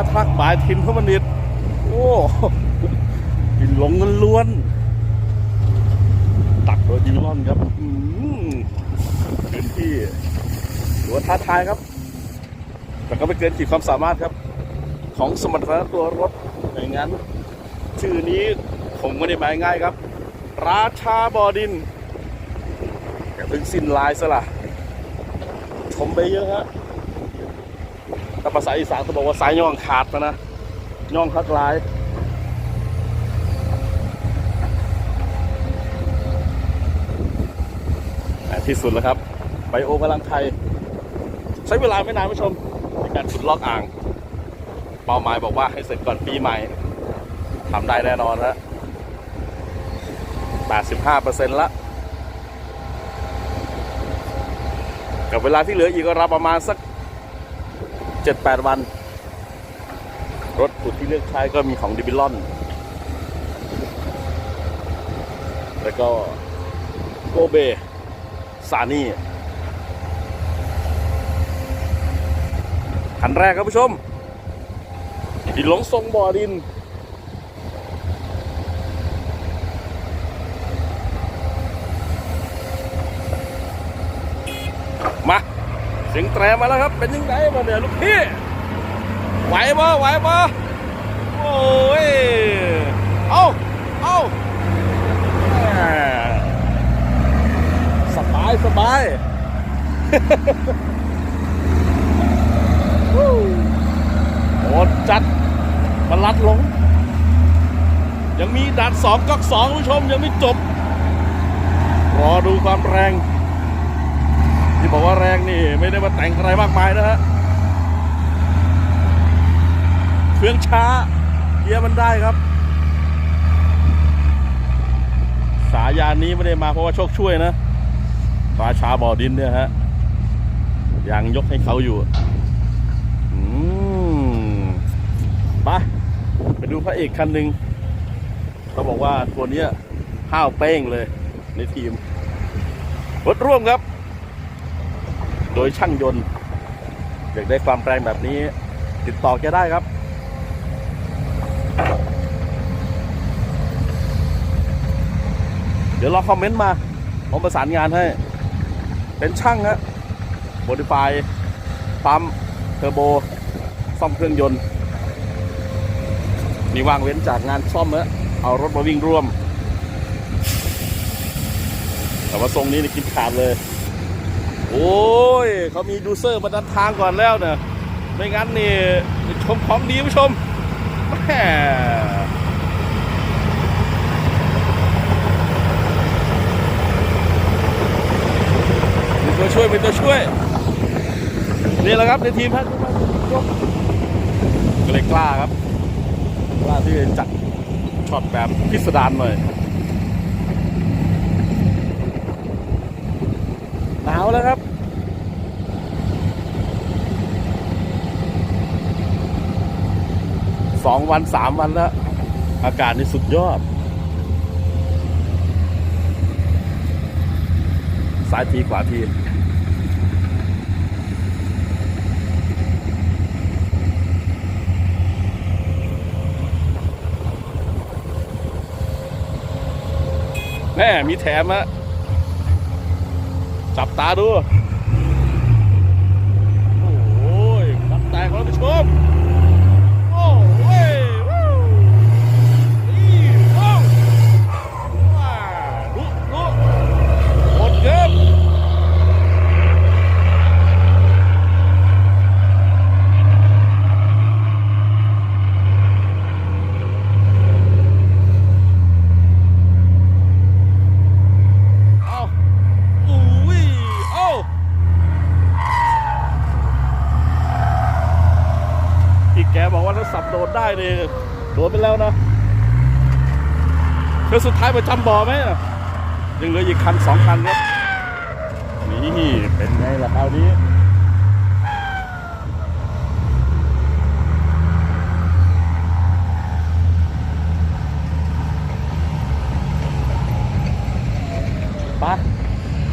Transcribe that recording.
าทักบายทินพมนิดโอ้กินหลงเงินล้วน ตักโดยดินลอนครับอืมพื้นที่หรือว่าท้าทายครับ แต่ก็ไม่เกินขีดความสามารถครับ ของสมรรถนะตัวรถอย่างนั้น ชื่อนี้ผมไม่ได้หมายง่ายครับ ราชาบอดินอย่าเพิ่งสิ้นลายซะละชมไปเยอะฮะ ถ้าภาษาอีสานเขาบอกว่าสายย่องขาดนะนะย่องคักลายที่สุดแล้วครับไบโอพลังไทย ใช้เวลาไม่นานผู้ชมในการขุดลอกอ่าง เป้าหมายบอกว่าให้เสร็จก่อนปีใหม่ทำได้แน่นอนฮะ85%ละกับเวลาที่เหลืออีกก็รับประมาณสัก จ็ดแปดวัน รถอุดที่เลือกใช้ก็มีของดิบิลอน แล้วก็โกเบซานี่คันแรกครับผู้ชมดินหลงทรงบ่อดิน เสียงแตรมาแล้วครับ เป็นยังไงมาเนี่ยลูกพี่ ไหวบ่ไหวบ่โอ้ย เอาเอาสบายสบายโหดจัดมันลัดลง ยังมีด่านสองก๊อกสองผู้ชมยังไม่จบ รอดูความแรง บอกว่าแรงนี่ไม่ได้มาแต่งอะไรมากมายนะฮะเครื่องช้าเกียร์มันได้ครับ สายานนี้ไม่ได้มาเพราะว่าโชคช่วยนะราชาบ่อดินเนี่ยฮะยังยกให้เขาอยู่อืมไปไปดูพระเอกคันหนึ่งเขาบอกว่าตัวนี้ห้าวเป้งเลยในทีมรถร่วมครับ โดยช่างยนต์อยากได้ความแรงแบบนี้ ติดต่อแกได้ครับ เดี๋ยวรอคอมเมนต์มาผมประสานงานให้ เป็นช่างฮะโมดิฟายปั๊มเทอร์โบ ซ่อมเครื่องยนต์ มีวางเว้นจากงานซ่อมฮะเอารถมาวิ่งร่วม แต่ว่าทรงนี้นี่กินขาดเลย โอ้ยเขามีดูเซอร์มาดันทางก่อนแล้วเนี่ยไม่งั้นนี่ชมของดีผู้ชมแหมมีตัวช่วยมีตัวช่วย นี่แหละครับในทีมครับก็เลยกล้าครับ กล้าที่จะจัดช็อตแบบพิสดารหน่อย หนาว แล้วครับ สองวันสามวันแล้ว อากาศนี่สุดยอด ซ้ายทีขวาทีแม่มีแถมอะ จับตาดู โอ้ย จับตาของท่านผู้ชม โอ้เว้ยวู้นี่โอ้ว้าลุลุหมดเกิบเอาอุ้ยเอา ที่แกบอกว่าถ้าสับ โดดได้เลยโดดไปแล้วนะเธอสุดท้ายประจำบ่อไหมยังเหลืออีกคันสองคันครับนี่เป็นไงล่ะคราวนี้